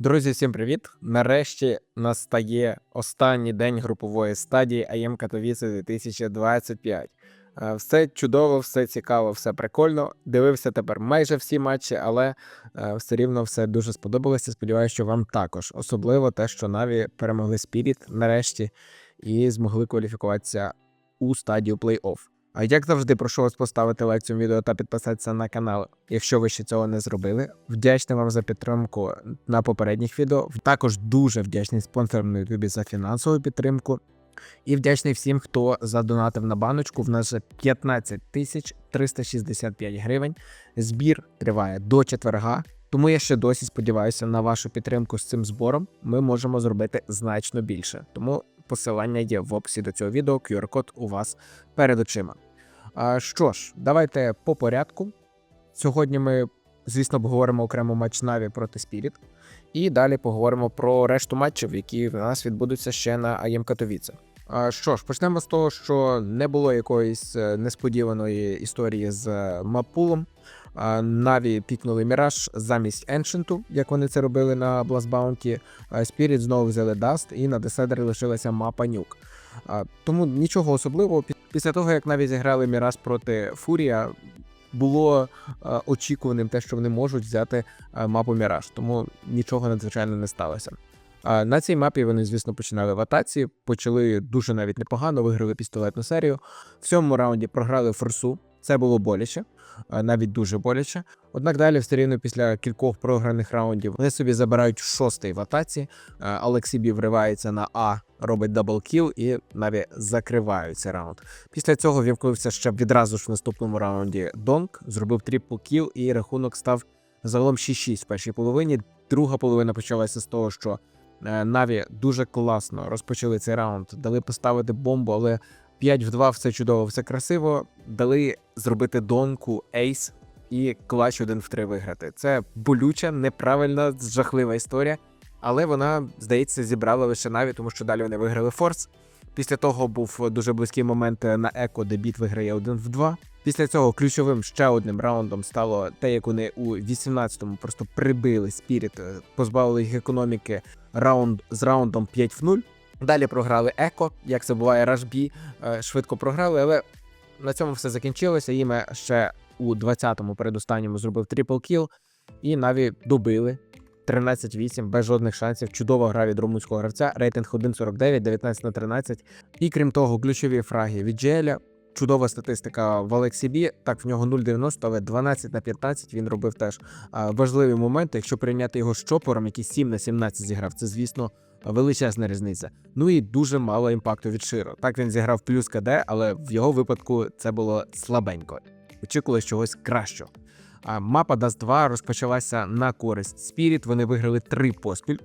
Друзі, всім привіт! Нарешті настає останній день групової стадії АЄМ Катовіце 2025. Е, Все чудово, все цікаво, все прикольно. Дивився тепер майже всі матчі, але е, все рівно все дуже сподобалося. Сподіваюся, що вам також. Особливо те, що Наві перемогли Спіріт нарешті і змогли кваліфікуватися у стадію плей-офф. А як завжди, прошу вас поставити лайк цьому відео та підписатися на канал, якщо ви ще цього не зробили. Вдячний вам за підтримку на попередніх відео. Також дуже вдячний спонсорам на Ютубі за фінансову підтримку. І вдячний всім, хто задонатив на баночку. В нас вже 15 тисяч 365 гривень. Збір триває до четверга. Тому я ще досі сподіваюся на вашу підтримку з цим збором. Ми можемо зробити значно більше. Тому посилання є в описі до цього відео. QR-код у вас перед очима. Що ж, давайте по порядку. Сьогодні ми, звісно, обговоримо окремо матч Наві проти Спіріт. І далі поговоримо про решту матчів, які в нас відбудуться ще на АЄМ Катовіце. Що ж, почнемо з того, що не було якоїсь е, несподіваної історії з е, маппулом. А, Наві пікнули Міраж замість Еншенту, як вони це робили на Blast. А Spirit знову взяли Даст, і на Деседері лишилася мапа Нюк. Тому нічого особливого. Після того, як навіть зіграли Міраж проти Фурія, було очікуваним те, що вони можуть взяти мапу Міраж, тому нічого надзвичайно не сталося. На цій мапі вони, звісно, починали в атаці, почали дуже навіть непогано, виграли пістолетну серію. В цьому раунді програли форсу. Це було боляче, навіть дуже боляче. Однак далі, все рівно, після кількох програних раундів, вони собі забирають шостий в атаці. Алексій вривається на А, робить даблкіл і навіть закривають цей раунд. Після цього вімкнувся ще відразу ж в наступному раунді Донк, зробив трипл кіл, і рахунок став загалом 6-6 в першій половині. Друга половина почалася з того, що е, Наві дуже класно розпочали цей раунд, дали поставити бомбу, але 5 в 2 все чудово, все красиво. Дали зробити донку ейс і клач 1 в 3 виграти. Це болюча, неправильна, жахлива історія. Але вона, здається, зібрала лише Наві, тому що далі вони виграли Форс. Після того був дуже близький момент на Еко, де біт виграє 1 в 2. Після цього ключовим ще одним раундом стало те, як вони у 18-му просто прибили Спіріт, е, позбавили їх економіки раунд з раундом 5 в 0. Далі програли Еко, як це буває, Рашбі, швидко програли, але на цьому все закінчилося. Їм ще у 20-му передостанньому зробив трипл кіл, і Наві добили 13-8 без жодних шансів. Чудова гра від румунського гравця. Рейтинг 1.49, 19 на 13. І крім того, ключові фраги від Джеля. Чудова статистика в Алексі Бі. Так, в нього 0,90, але 12 на 15 він робив теж важливі моменти. Якщо прийняти його з чопором, який 7 на 17 зіграв, це звісно величезна різниця. Ну і дуже мало імпакту від Широ. Так він зіграв плюс КД, але в його випадку це було слабенько. Очікувалось чогось кращого. Мапа Dust 2 розпочалася на користь Spirit. Вони виграли 3 поспіль.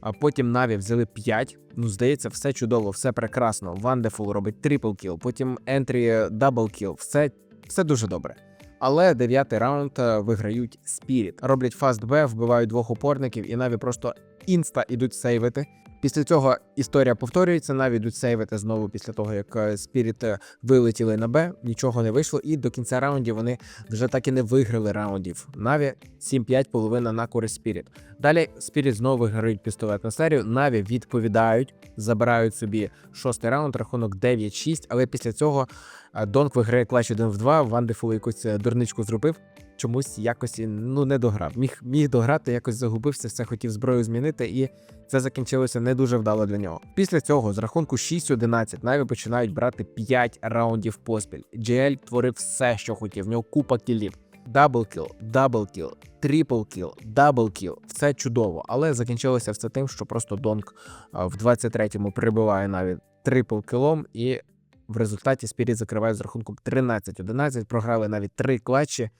А потім Наві взяли 5. Ну, здається, все чудово, все прекрасно. Wonderful робить трипл кіл, потім Entry дабл кіл. Все, все дуже добре. Але дев'ятий раунд е, виграють Spirit. Роблять фаст Б, вбивають двох опорників, і Наві просто інста ідуть сейвити. Після цього історія повторюється, Наві йдуть сейвити знову після того, як е, Spirit е, вилетіли на Б, нічого не вийшло, і до кінця раундів вони вже так і не виграли раундів. Наві 7-5 половина на користь Spirit. Далі Spirit знову виграють пістолетну серію. Наві відповідають, забирають собі шостий раунд, рахунок 9-6, але після цього е, Донк виграє клач 1 в 2, Вандефул якусь е, дурничку зробив. Чомусь якось ну не дограв. Міг міг дограти, якось загубився, все хотів зброю змінити, і це закінчилося не дуже вдало для нього. Після цього з рахунку 6-11 Наві починають брати 5 раундів поспіль. GL творив все, що хотів. В нього купа кілів. Даблкіл, даблкіл, трипл-кіл, даблкіл. Все чудово, але закінчилося все тим, що просто Донк в 23-му прибиває навіть трипл кілом, і в результаті Спіріт закриває з рахунком 13-11. Програли навіть три клатчі.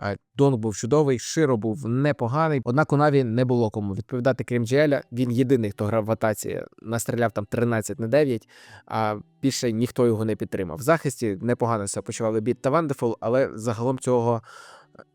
А, Донк був чудовий, Широ був непоганий. Однак у Наві не було кому відповідати, крім Джеля. Він єдиний, хто грав в атаці, настріляв там 13 на 9, а більше ніхто його не підтримав. В захисті непогано себе почували Біт та Вандефул, але загалом цього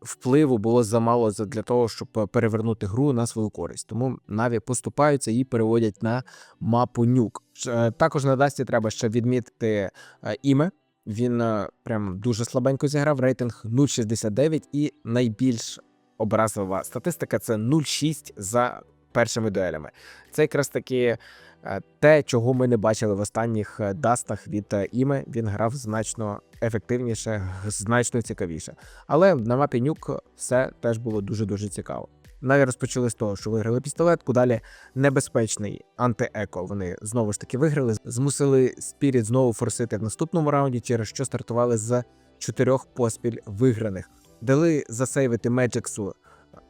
впливу було замало для того, щоб е, перевернути гру на свою користь. Тому Наві поступаються і переводять на мапу Нюк. Е, Також на Дасті треба ще відмітити е, іме. Він е, прям дуже слабенько зіграв. Рейтинг 0,69 і найбільш образлива статистика це 0,6 за першими дуелями. Це якраз таки е, те, чого ми не бачили в останніх е, дастах від іме. Він грав значно ефективніше, значно цікавіше. Але на мапі нюк все теж було дуже дуже цікаво. Навіть розпочали з того, що виграли пістолетку. Далі небезпечний антиеко. Вони знову ж таки виграли. Змусили Спіріт знову форсити в наступному раунді, через що стартували з чотирьох поспіль виграних. Дали засейвити Меджексу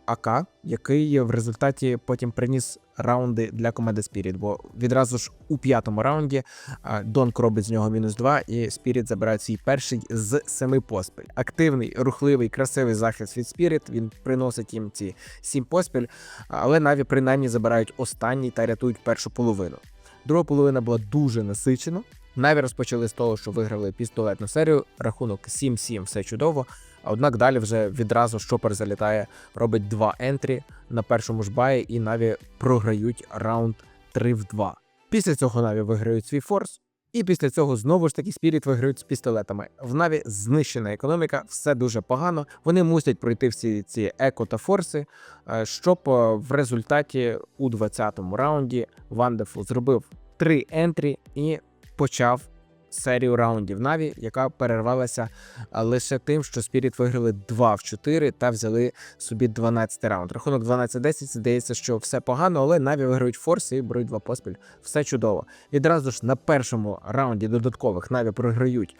АК, який в результаті потім приніс раунди для команди Спіріт, бо відразу ж у п'ятому раунді Донк робить з нього мінус 2, і Спіріт забирає свій перший з семи поспіль. Активний, рухливий, красивий захист від Спіріт. Він приносить їм ці сім поспіль, але Наві принаймні забирають останній та рятують першу половину. Друга половина була дуже насичена. Наві розпочали з того, що виграли пістолетну серію, рахунок 7-7, все чудово. Однак далі вже відразу Шопер залітає, робить два ентрі на першому ж баї, і Наві програють раунд 3 в 2. Після цього Наві виграють свій форс, і після цього знову ж таки Спіріт виграють з пістолетами. В Наві знищена економіка, все дуже погано. Вони мусять пройти всі ці еко та форси, е, щоб е, в результаті у 20-му раунді Вандефул зробив три ентрі і почав серію раундів Наві, яка перервалася лише тим, що Спіріт виграли 2 в 4 та взяли собі 12 раунд. Рахунок 12-10, здається, що все погано, але Наві виграють форс і беруть два поспіль. Все чудово. Відразу ж на першому раунді додаткових Наві програють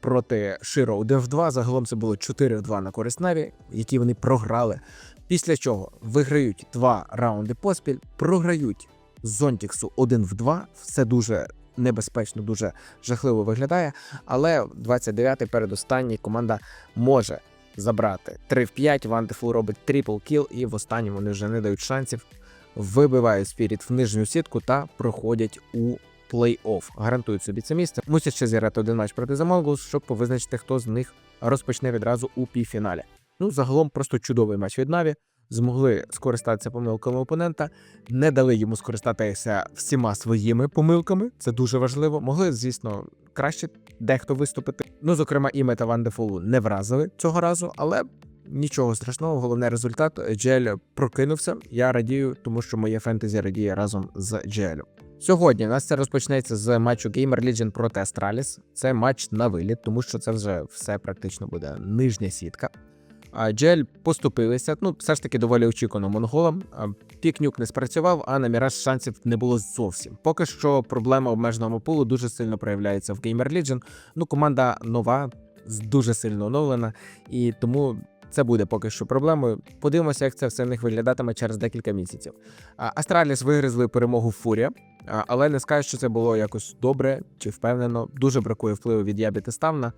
проти Широ 1 в 2. Загалом це було 4 в 2 на користь Наві, які вони програли. Після чого виграють два раунди поспіль, програють Зонтіксу 1 в 2. Все дуже небезпечно, дуже жахливо виглядає. Але 29-й передостанній команда може забрати 3 в 5. Вандефул робить трипл кіл, і в останньому вони вже не дають шансів. Вибивають спіріт в нижню сітку та проходять у плей-офф. Гарантують собі це місце. Мусять ще зіграти один матч проти Замонголс, щоб визначити, хто з них розпочне відразу у півфіналі. Ну, загалом просто чудовий матч від Наві. Змогли скористатися помилками опонента, не дали йому скористатися всіма своїми помилками. Це дуже важливо. Могли, звісно, краще дехто виступити. Ну, зокрема, і Мета Вандефолу не вразили цього разу, але нічого страшного. Головне результат. Джель прокинувся. Я радію, тому що моє фентезі радіє разом з Джелем. Сьогодні у нас це розпочнеться з матчу Gamer Legion проти Astralis. Це матч на виліт, тому що це вже все практично буде нижня сітка. Джель поступилися. Ну, все ж таки доволі очікувано монголам. Пікнюк не спрацював, а на Міраж шансів не було зовсім. Поки що проблема обмеженого пулу дуже сильно проявляється в Gamer Legion. Ну, команда нова, дуже сильно оновлена, і тому це буде поки що проблемою. Подивимося, як це все в них виглядатиме через декілька місяців. Астраліс вигризли перемогу Фурія, але не скажу, що це було якось добре чи впевнено. Дуже бракує впливу від Ябі Теставна.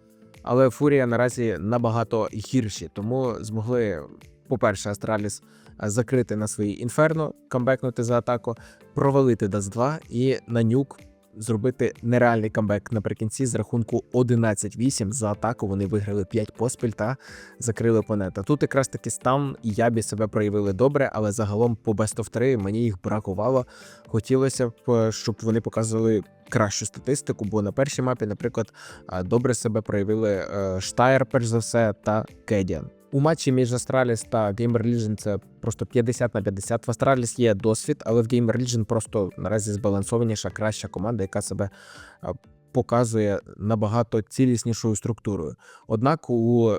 Але Фурія наразі набагато гірші, тому змогли, по-перше, Астраліс закрити на своїй інферно, камбекнути за атаку, провалити Даст 2 і на нюк зробити нереальний камбек наприкінці з рахунку 11-8 за атаку. Вони виграли 5 поспіль та закрили опонента. Тут якраз таки стан і Ябі себе проявили добре, але загалом по Best of 3 мені їх бракувало. Хотілося б, е, щоб вони показували кращу статистику, бо на першій мапі, наприклад, добре себе проявили е, Штайр, перш за все, та Кедіан. У матчі між Астраліс та Gamer Legion це просто 50 на 50. В Астраліс є досвід, але в Gamer Legion просто наразі збалансованіша, краща команда, яка себе показує набагато ціліснішою структурою. Однак у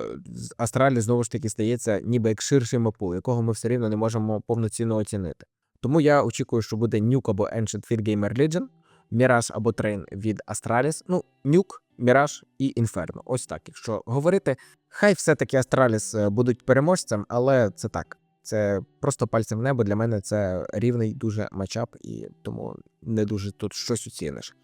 Астралі знову ж таки стається ніби як ширший мапул, якого ми все рівно не можемо повноцінно оцінити. Тому я очікую, що буде Нюк або Ancient від Gamer Legion, Міраж або Трейн від Астраліс. Ну, Нюк, Міраж і Інферно. Ось так. Якщо говорити, хай все-таки Астраліс е, будуть переможцем, але це так. Це просто пальцем в небо. Для мене це рівний дуже матчап, і тому не дуже тут щось оціниш.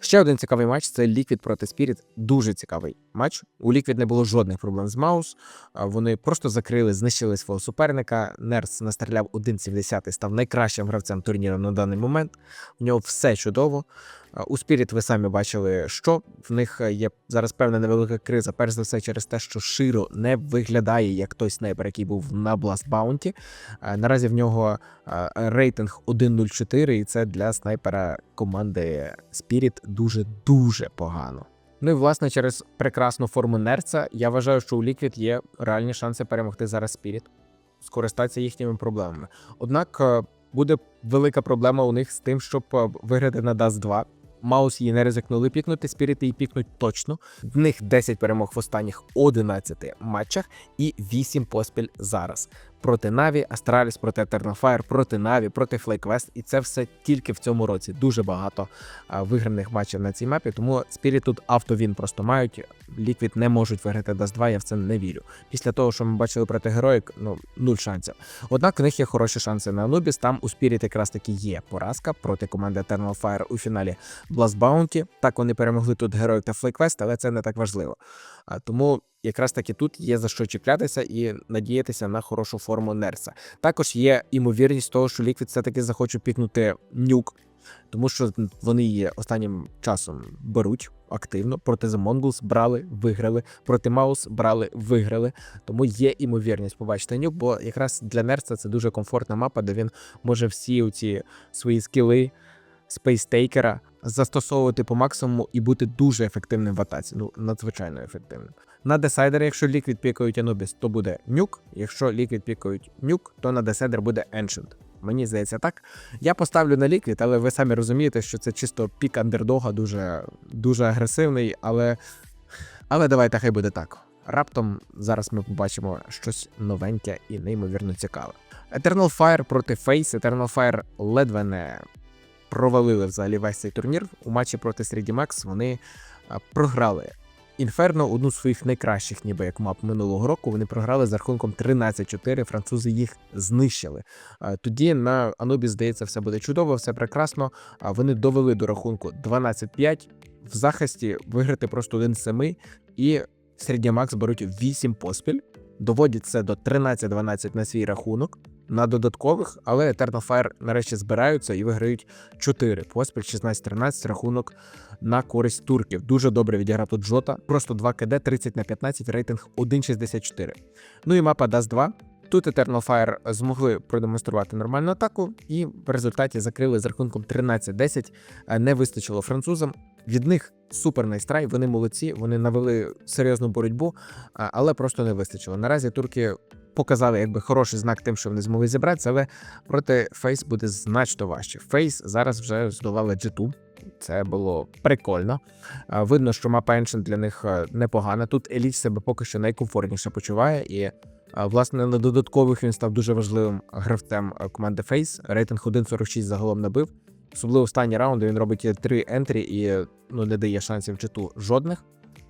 Ще один цікавий матч це Liquid проти Spirit. Дуже цікавий матч. У Liquid не було жодних проблем з Маус. Вони просто закрили, знищили свого суперника. Нерс настріляв 1.70 став найкращим гравцем турніру на даний момент. У нього все чудово. У Spirit ви самі бачили, що в них є зараз певна невелика криза. Перш за все, через те, що Широ не виглядає як той снайпер, який був на Bounty. Наразі в нього рейтинг 1.04, і це для снайпера команди Spirit дуже дуже погано. Ну і власне через прекрасну форму Нерца я вважаю, що у Liquid є реальні шанси перемогти зараз Spirit, скористатися їхніми проблемами. Однак е, буде велика проблема у них з тим, щоб е, виграти на Dust 2. Маус її не ризикнули пікнути, спіріти її пікнуть точно. В них 10 перемог в останніх 11 матчах і 8 поспіль зараз. Проти Наві, Астраліс, проти Eternal Fire, проти Наві, проти FlyQuest. І це все тільки в цьому році. Дуже багато виграних матчів на цій мапі. Тому Spirit тут автовін просто мають. Liquid не можуть виграти Dust 2, я в це не вірю. Після того, що ми бачили проти Героїк, ну нуль шансів. Однак в них є хороші шанси на Anubis. Там у Spirit якраз таки є поразка проти команди Eternal Fire у фіналі Blast Bounty. Так вони перемогли тут Героїк та FlyQuest, але це не так важливо. Тому якраз таки тут є за що чіплятися і надіятися на хорошу форму Нерса. Також є імовірність того, що Liquid все-таки захоче пікнути нюк, тому що вони її останнім часом беруть активно. Проти The Mongols брали, виграли, проти Маус брали, виграли. Тому є імовірність побачити нюк, бо якраз для Нерса це дуже комфортна мапа, де він може всі ці свої скіли спейстейкера застосовувати по максимуму і бути дуже ефективним в атаці. Ну, надзвичайно ефективним. На десайдер, якщо ліквід пікають Anubis, то буде нюк. Якщо ліквід пікають нюк, то на десайдер буде Ancient. Мені здається так. Я поставлю на ліквід, але ви самі розумієте, що це чисто пік андердога, дуже, дуже агресивний, але. Але давайте хай буде так. Раптом зараз ми побачимо щось новеньке і неймовірно цікаве. Eternal Fire проти Face. Eternal Fire ледве не провалили взагалі весь цей турнір. У матчі проти 3D Max вони програли. Інферно, одну з своїх найкращих, ніби як мап минулого року, вони програли з рахунком 13-4. Французи їх знищили. Тоді на Анубі, здається, все буде чудово, все прекрасно. Вони довели до рахунку 12-5. В захисті виграти просто один з семи, і Середня Макс беруть 8 поспіль, доводять це до 13-12 на свій рахунок. На додаткових, але Eternal Fire нарешті збираються і виграють 4 поспіль, 16-13 рахунок на користь турків. Дуже добре відіграв тут Джота. Просто 2 КД, 30 на 15, рейтинг 1.64. Ну і мапа Dust 2. Тут Eternal Fire змогли продемонструвати нормальну атаку, і в результаті закрили з рахунком 13-10. Е, Не вистачило французам. Від них супер найстрай, вони молодці, вони навели серйозну боротьбу, але просто не вистачило. Наразі турки показали якби хороший знак тим, що вони змогли зібратися, але проти Фейс буде значно важче. Фейс зараз вже здолали G2. Це було прикольно. Видно, що мапа Ancient для них е, непогана. Тут Еліч себе поки що найкомфортніше почуває, і власне на додаткових він став дуже важливим гравцем е, команди Фейс. Рейтинг 1.46 загалом набив. Особливо останні раунди він робить три ентрі і ну, не дає шансів джиту жодних.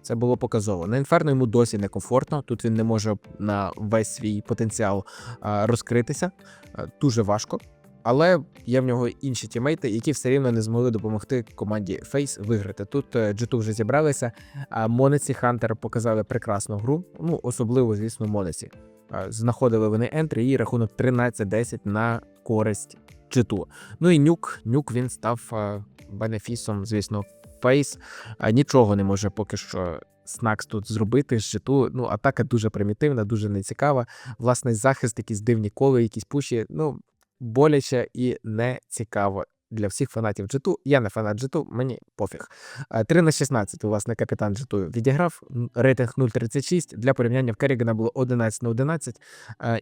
Це було показово. На інферно йому досі некомфортно. Тут він не може на весь свій потенціал розкритися. А, дуже важко. Але є в нього інші тімейти, які все рівно не змогли допомогти команді Фейс виграти. Тут е, G2 вже зібралися. Монеці Хантер показали прекрасну гру. Ну, особливо, звісно, Монеці. А, Знаходили вони ентрі і рахунок 13-10 на користь G2. Ну і нюк. Нюк він став а, бенефісом, звісно, Фейс. Нічого не може поки що Снакс тут зробити з G2. Ну, атака дуже примітивна, дуже нецікава. Власне, захист, якісь дивні коли, якісь пуші. Ну, боляче і не цікаво. Для всіх фанатів G2. Я не фанат G2, мені пофіг. А, 3 на 16, власне, капітан G2 відіграв. Рейтинг 0.36. Для порівняння в Керрігана було 11 на 11,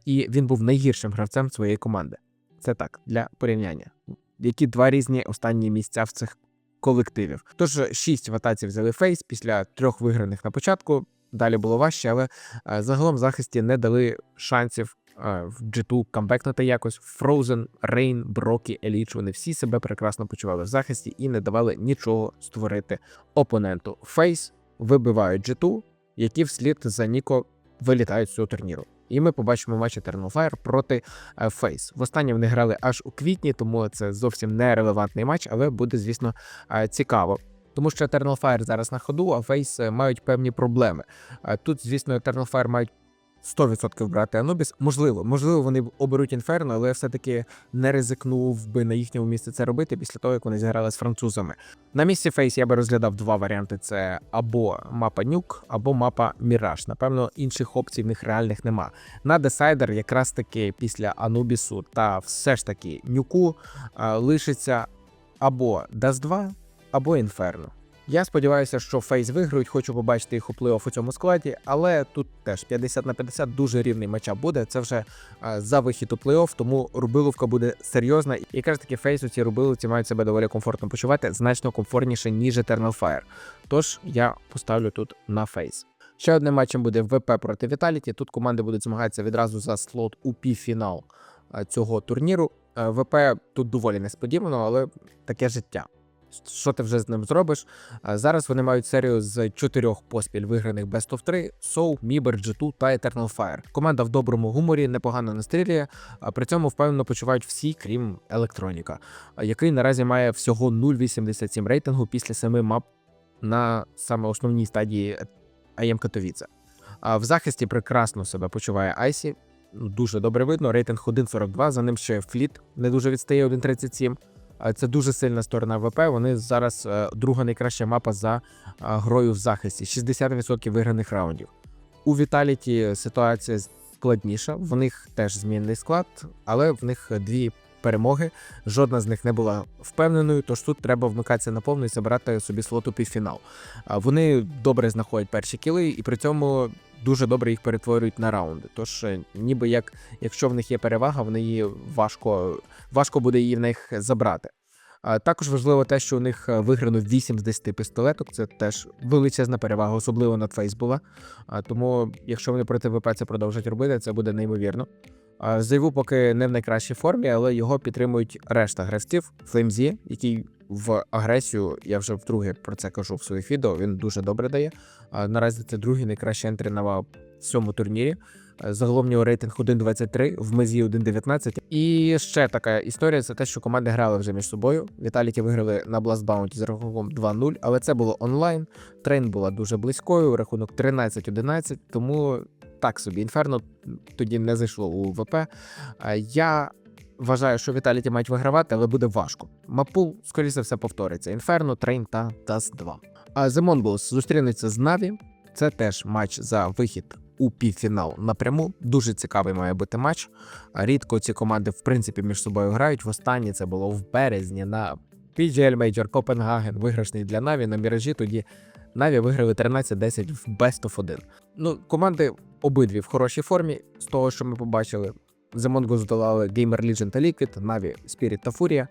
і він був найгіршим гравцем своєї команди. Це так, для порівняння. Які два різні останні місця в цих колективів. Тож шість в атаці взяли фейс після трьох виграних на початку. Далі було важче, але е, загалом захисті не дали шансів е, в G2 камбекнути якось. Frozen, Rain, Брокі, Еліч. Вони всі себе прекрасно почували в захисті і не давали нічого створити опоненту. Фейс вибивають G2, які вслід за Ніко вилітають з цього турніру. І ми побачимо матч Eternal Fire проти Face. Фейс. Востаннє вони грали аж у квітні, тому це зовсім не релевантний матч, але буде, звісно, е, цікаво. Тому що Eternal Fire зараз на ходу, а Фейс е, мають певні проблеми. Е, Тут, звісно, Eternal Fire мають 100% брати Anubis. Можливо, можливо, вони оберуть Інферно, але я все-таки не ризикнув би на їхньому місці це робити після того, як вони зіграли з французами. На місці Фейс я би розглядав два варіанти: це або мапа Нюк, або мапа Міраж. Напевно, інших опцій в них реальних нема. На десайдер, якраз таки після Анубісу та все ж таки Нюку е, лишиться або Dust 2, або Інферно. Я сподіваюся, що Фейс виграють, хочу побачити їх у плей-офф у цьому складі, але тут теж 50 на 50 дуже рівний матчап буде. Це вже е, за вихід у плей-офф, тому рубиловка буде серйозна. І якраз таки Фейс у цій рубиловці мають себе доволі комфортно почувати, значно комфортніше, ніж Eternal Fire. Тож я поставлю тут на Фейс. Ще одним матчем буде ВП проти Віталіті. Тут команди будуть змагатися відразу за слот у півфінал е, цього турніру. Е, ВП тут доволі несподівано, але таке життя. Що ти вже з ним зробиш? Зараз вони мають серію з чотирьох поспіль виграних Best of 3, Soul, Мібер, G2 та Eternal Fire. Команда в доброму гуморі непогано настрілює, а при цьому впевнено почувають всі, крім електроніка, який наразі має всього 0,87 рейтингу після семи мап на саме основній стадії АЄМ Катовіце. В захисті прекрасно себе почуває Айсі. ну, Дуже добре видно. Рейтинг 1.42, за ним ще Фліт не дуже відстає 1.37. Це дуже сильна сторона ВП. Вони зараз е, друга найкраща мапа за е, грою в захисті. 60% виграних раундів. У Віталіті ситуація складніша. В них теж змінний склад, але в них дві перемоги. Жодна з них не була впевненою. Тож тут треба вмикатися на повну і забирати собі слот у півфінал. Вони добре знаходять перші кіли, і при цьому дуже добре їх перетворюють на раунди. Тож, е, ніби як якщо в них є перевага, вони її важко, важко буде її в них забрати. А також важливо те, що у них е, виграно 8 з 10 пістолеток. Це теж величезна перевага, особливо над Фейс була. А тому, якщо вони проти ВП це продовжать робити, це буде неймовірно. Зайву поки не в найкращій формі, але його підтримують решта гравців. Флеймзі, який в агресію, я вже вдруге про це кажу в своїх відео. Він дуже добре дає. Наразі це другий найкращий ентрі на цьому турнірі. Е, Загалом нього рейтинг 1.23, в мезі 1.19. І ще така історія це те, що команди грали вже між собою. Віталіті виграли на Blast Bounty з рахунком 2-0, але це було онлайн. Трейн була дуже близькою, рахунок 13-11, тому так собі інферно тоді не зайшло у ВП. Е, Я вважаю, що Віталіті мають вигравати, але буде важко. Мапул, скоріше все, повториться: Інферно, Трейн та Дас 2. А The Mongols зустрінуться з Наві. Це теж матч за вихід у півфінал напряму. Дуже цікавий має бути матч. Рідко ці команди, в принципі, між собою грають. Востаннє це було в березні на PGL Major Копенгаген, виграшний для Наві на міражі. Тоді Наві виграли 13-10 в Best of 1. Ну, команди обидві в хорошій формі, з того, що ми побачили. Mongols здолали Gamer Legion та Liquid, Na'Vi, Spirit та Furia.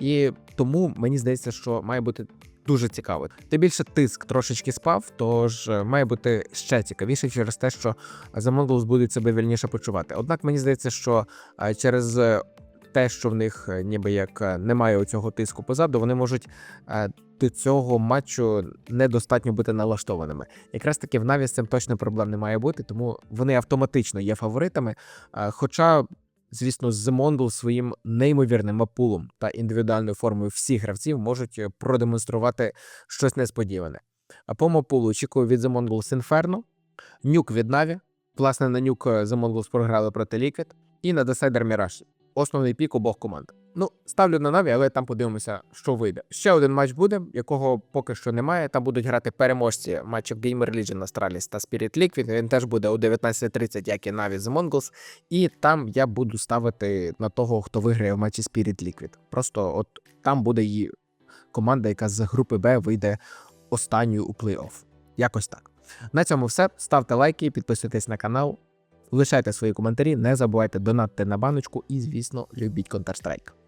І тому мені здається, що має бути дуже цікаво. Тим більше тиск трошечки спав, тож е, має бути ще цікавіше через те, що Mongols будуть себе вільніше почувати. Однак мені здається, що е, через е, те, що в них ніби як немає цього тиску позаду, вони можуть до цього матчу недостатньо бути налаштованими. Якраз таки в Наві з цим точно проблем не має бути, тому вони автоматично є фаворитами. Хоча, звісно, Зимондл своїм неймовірним апулом та індивідуальною формою всіх гравців можуть е, продемонструвати щось несподіване. А по мапулу очікую від Mongols Inferno, нюк від Наві. Власне, на нюк е, The програли проти Лікет і на Десайдер Mirage. Основний пік обох команд. Ну, ставлю на Наві, але там подивимося, що вийде. Ще один матч буде, якого поки що немає. Там будуть грати переможці матчів Gamer Legion Astralis та Spirit Liquid. Він теж буде о 19.30, як і Na'Vi The Mongols. І там я буду ставити на того, хто виграє в матчі Spirit Liquid. Просто от там буде її команда, яка з групи Б вийде останньою у плей-офф. Якось так. На цьому все. Ставте лайки, підписуйтесь на канал. Лишайте свої коментарі, не забувайте донатити на баночку і, звісно, любіть Counter-Strike.